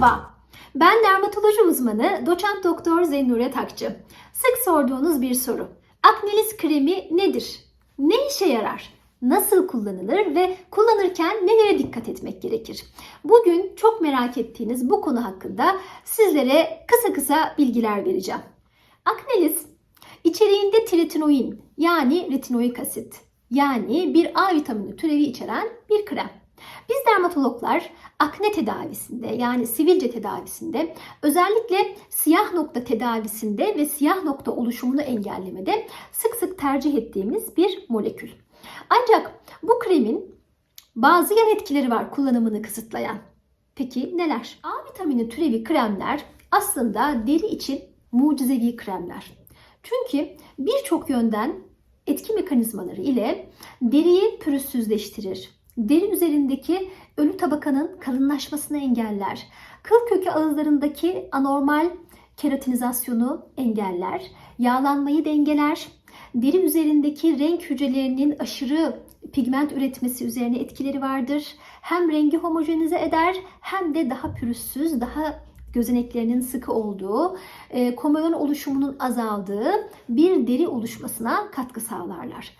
Merhaba, ben dermatoloji uzmanı doçent doktor Zeynure Takçı. Sık sorduğunuz bir soru. Aknelis kremi nedir? Ne işe yarar? Nasıl kullanılır ve kullanırken nelere dikkat etmek gerekir? Bugün çok merak ettiğiniz bu konu hakkında sizlere kısa kısa bilgiler vereceğim. Aknelis içeriğinde tretinoin yani retinoik asit yani bir A vitamini türevi içeren bir krem. Biz dermatologlar akne tedavisinde yani sivilce tedavisinde özellikle siyah nokta tedavisinde ve siyah nokta oluşumunu engellemede sık sık tercih ettiğimiz bir molekül. Ancak bu kremin bazı yan etkileri var kullanımını kısıtlayan. Peki neler? A vitamini türevi kremler aslında deri için mucizevi kremler. Çünkü birçok yönden etki mekanizmaları ile deriyi pürüzsüzleştirir, deri üzerindeki ölü tabakanın kalınlaşmasını engeller. Kıl kökü ağızlarındaki anormal keratinizasyonu engeller. Yağlanmayı dengeler. Deri üzerindeki renk hücrelerinin aşırı pigment üretmesi üzerine etkileri vardır. Hem rengi homojenize eder hem de daha pürüzsüz, daha gözeneklerinin sıkı olduğu, e, komolon oluşumunun azaldığı bir deri oluşmasına katkı sağlarlar.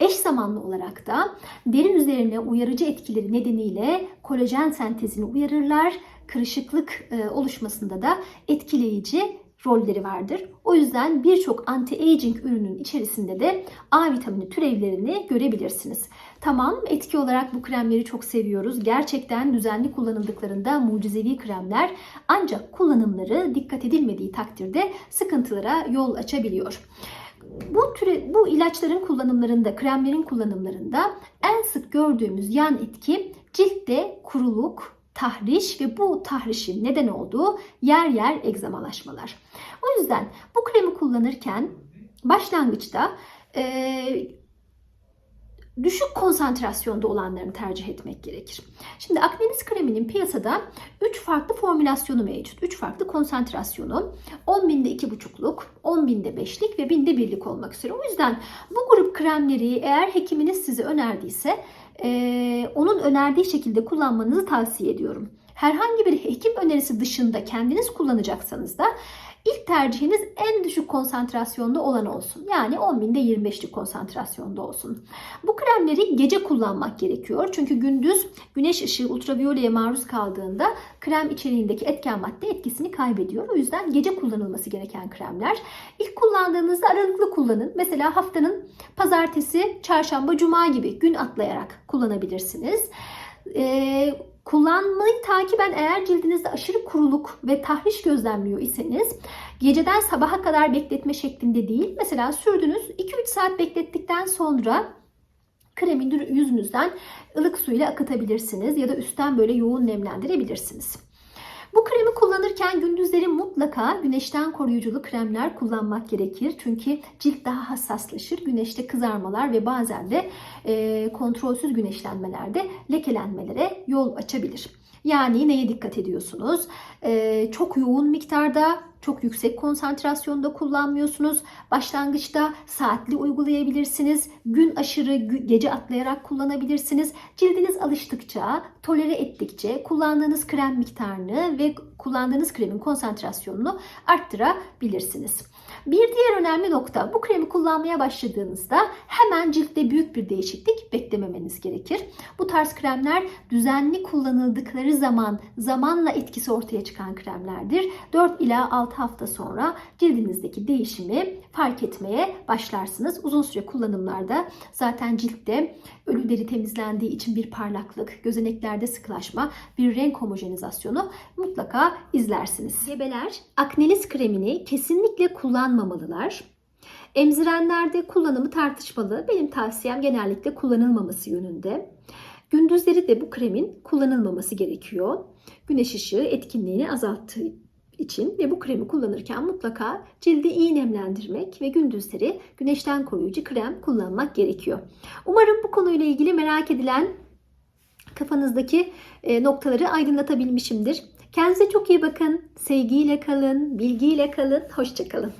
Eş zamanlı olarak da deri üzerine uyarıcı etkileri nedeniyle kolajen sentezini uyarırlar. Kırışıklık e, oluşmasında da etkileyici rolleri vardır. O yüzden birçok anti-aging ürünün içerisinde de A vitamini türevlerini görebilirsiniz. Tamam etki olarak bu kremleri çok seviyoruz. Gerçekten düzenli kullanıldıklarında mucizevi kremler ancak kullanımları dikkat edilmediği takdirde sıkıntılara yol açabiliyor. Bu türe, bu ilaçların kullanımlarında, kremlerin kullanımlarında en sık gördüğümüz yan etki ciltte kuruluk, tahriş ve bu tahrişin neden olduğu yer yer egzamalaşmalar. O yüzden bu kremi kullanırken başlangıçta e, düşük konsantrasyonda olanlarını tercih etmek gerekir. Şimdi Akdeniz kreminin piyasada 3 farklı formülasyonu mevcut. 3 farklı konsantrasyonu. 10 binde 2,5'luk, 10 binde 5'lik ve binde 1'lik olmak üzere. O yüzden bu grup kremleri eğer hekiminiz size önerdiyse e, onun önerdiği şekilde kullanmanızı tavsiye ediyorum. Herhangi bir hekim önerisi dışında kendiniz kullanacaksanız da İlk tercihiniz en düşük konsantrasyonda olan olsun. Yani 10 binde 25'lik konsantrasyonda olsun. Bu kremleri gece kullanmak gerekiyor. Çünkü gündüz güneş ışığı ultraviyoleye maruz kaldığında krem içeriğindeki etken madde etkisini kaybediyor. O yüzden gece kullanılması gereken kremler. İlk kullandığınızda aralıklı kullanın. Mesela haftanın pazartesi, çarşamba, cuma gibi gün atlayarak kullanabilirsiniz. Ee, Kullanmayı takiben eğer cildinizde aşırı kuruluk ve tahriş gözlemliyor iseniz geceden sabaha kadar bekletme şeklinde değil. Mesela sürdünüz 2-3 saat beklettikten sonra kremi yüzünüzden ılık suyla akıtabilirsiniz ya da üstten böyle yoğun nemlendirebilirsiniz. Bu kremi kullanırken gündüzleri mutlaka güneşten koruyuculu kremler kullanmak gerekir. Çünkü cilt daha hassaslaşır. Güneşte kızarmalar ve bazen de e, kontrolsüz güneşlenmelerde lekelenmelere yol açabilir. Yani neye dikkat ediyorsunuz? Ee, çok yoğun miktarda, çok yüksek konsantrasyonda kullanmıyorsunuz. Başlangıçta saatli uygulayabilirsiniz. Gün aşırı gece atlayarak kullanabilirsiniz. Cildiniz alıştıkça, tolere ettikçe kullandığınız krem miktarını ve kullandığınız kremin konsantrasyonunu arttırabilirsiniz. Bir diğer önemli nokta bu kremi kullanmaya başladığınızda hemen ciltte büyük bir değişiklik beklememeniz gerekir. Bu tarz kremler düzenli kullanıldıkları zaman zamanla etkisi ortaya çıkan kremlerdir. 4 ila 6 hafta sonra cildinizdeki değişimi fark etmeye başlarsınız. Uzun süre kullanımlarda zaten ciltte ölü deri temizlendiği için bir parlaklık, gözeneklerde sıkılaşma, bir renk homojenizasyonu mutlaka izlersiniz. Gebeler aknelis kremini kesinlikle kullanmamalılar. Emzirenlerde kullanımı tartışmalı. Benim tavsiyem genellikle kullanılmaması yönünde. Gündüzleri de bu kremin kullanılmaması gerekiyor. Güneş ışığı etkinliğini azalttığı için ve bu kremi kullanırken mutlaka cildi iyi nemlendirmek ve gündüzleri güneşten koruyucu krem kullanmak gerekiyor. Umarım bu konuyla ilgili merak edilen kafanızdaki e, noktaları aydınlatabilmişimdir. Kendinize çok iyi bakın. Sevgiyle kalın, bilgiyle kalın. Hoşçakalın.